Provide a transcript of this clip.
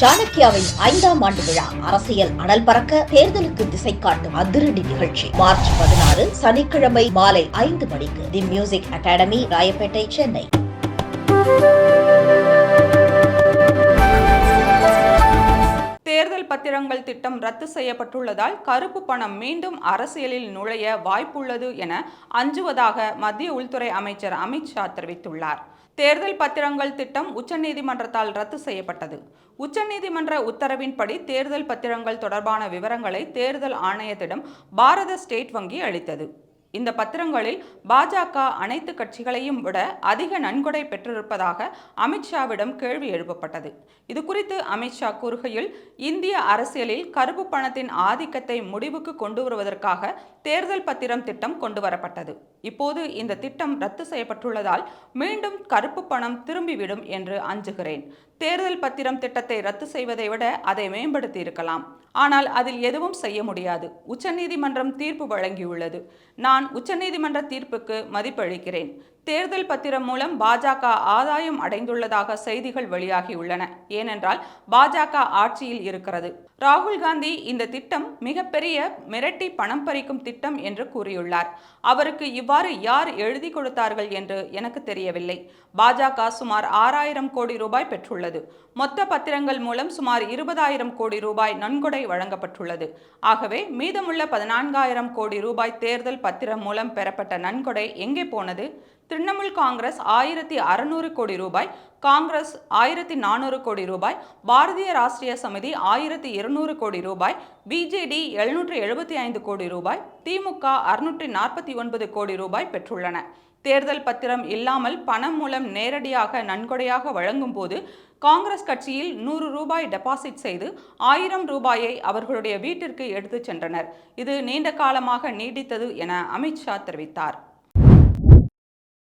சாணக்கியாவின் ஐந்தாம் ஆண்டு விழா அரசியல் அனல் பறக்க தேர்தலுக்கு திசை காட்டும் அதிரடி நிகழ்ச்சி. மார்ச் பதினாறு சனிக்கிழமை மாலை ஐந்து மணிக்கு the music academy Royapettah Chennai. பத்திரங்கள் திட்டம் ரத்து செய்யப்பட்டுள்ளதால் கருப்பு பணம் மீண்டும் அரசியலில் நுழைய வாய்ப்புள்ளது என அஞ்சுவதாக மத்திய உள்துறை அமைச்சர் அமித்ஷா தெரிவித்துள்ளார். தேர்தல் பத்திரங்கள் திட்டம் உச்சநீதிமன்றத்தால் ரத்து செய்யப்பட்டது. உச்சநீதிமன்ற உத்தரவின்படி தேர்தல் பத்திரங்கள் தொடர்பான விவரங்களை தேர்தல் ஆணையத்திடம் பாரத ஸ்டேட் வங்கி அளித்தது. இந்த பத்திரங்களில் பாஜக அனைத்து கட்சிகளையும் விட அதிக நன்கொடை பெற்றிருப்பதாக அமித்ஷாவிடம் கேள்வி எழுப்பப்பட்டது. இது குறித்து அமித்ஷா கூறுகையில் இந்திய அரசியலில் கருப்பு பணத்தின் ஆதிக்கத்தை முடிவுக்கு கொண்டு வருவதற்காக தேர்தல் பத்திரம் திட்டம் கொண்டு வரப்பட்டது இப்போது இந்த திட்டம் ரத்து செய்யப்பட்டுள்ளதால் மீண்டும் கருப்பு பணம் திரும்பிவிடும் என்று அஞ்சுகிறேன். தேர்தல் பத்திரம் திட்டத்தை ரத்து செய்வதை விட அதை மேம்படுத்தி இருக்கலாம் ஆனால் அதில் எதுவும் செய்ய முடியாது. உச்சநீதிமன்றம் தீர்ப்பு வழங்கியுள்ளது. நான் நான் உச்சநீதிமன்ற தீர்ப்புக்கு மதிப்பளிக்கிறேன். தேர்தல் பத்திரம் மூலம் பாஜக ஆதாயம் அடைந்துள்ளதாக செய்திகள் வெளியாகியுள்ளன. ஏனென்றால் பாஜக ஆட்சியில் இருக்கிறது. ராகுல் காந்தி இந்த திட்டம் மிகப்பெரிய மிரட்டி பணம் பறிக்கும் திட்டம் என்று கூறியுள்ளார். அவருக்கு இவ்வாறு யார் எழுதி கொடுத்தார்கள் என்று எனக்கு தெரியவில்லை. பாஜக சுமார் ஆறாயிரம் கோடி ரூபாய் பெற்றுள்ளது. மொத்த பத்திரங்கள் மூலம் சுமார் இருபதாயிரம் கோடி ரூபாய் நன்கொடை வழங்கப்பட்டுள்ளது. ஆகவே மீதமுள்ள பதினான்காயிரம் கோடி ரூபாய் தேர்தல் பத்திரம் மூலம் பெறப்பட்ட நன்கொடை எங்கே போனது? திரிணாமுல் காங்கிரஸ் ஆயிரத்தி அறுநூறு கோடி ரூபாய் காங்கிரஸ் ஆயிரத்தி நானூறு கோடி ரூபாய் பாரதிய ராஷ்டிரிய சமிதி ஆயிரத்தி இருநூறு கோடி ரூபாய் பிஜேடி எழுநூற்று எழுபத்தி ஐந்து கோடி ரூபாய் திமுக அறுநூற்றி நாற்பத்தி ஒன்பது கோடி ரூபாய் பெற்றுள்ளன. தேர்தல் பத்திரம் இல்லாமல் பணம் மூலம் நேரடியாக நன்கொடையாக வழங்கும் போது காங்கிரஸ் கட்சியில் நூறு ரூபாய் டெபாசிட் செய்து ஆயிரம் ரூபாயை அவர்களுடைய வீட்டிற்கு எடுத்துச் சென்றனர். இது நீண்ட காலமாக நீடித்தது என அமித்ஷா தெரிவித்தார்.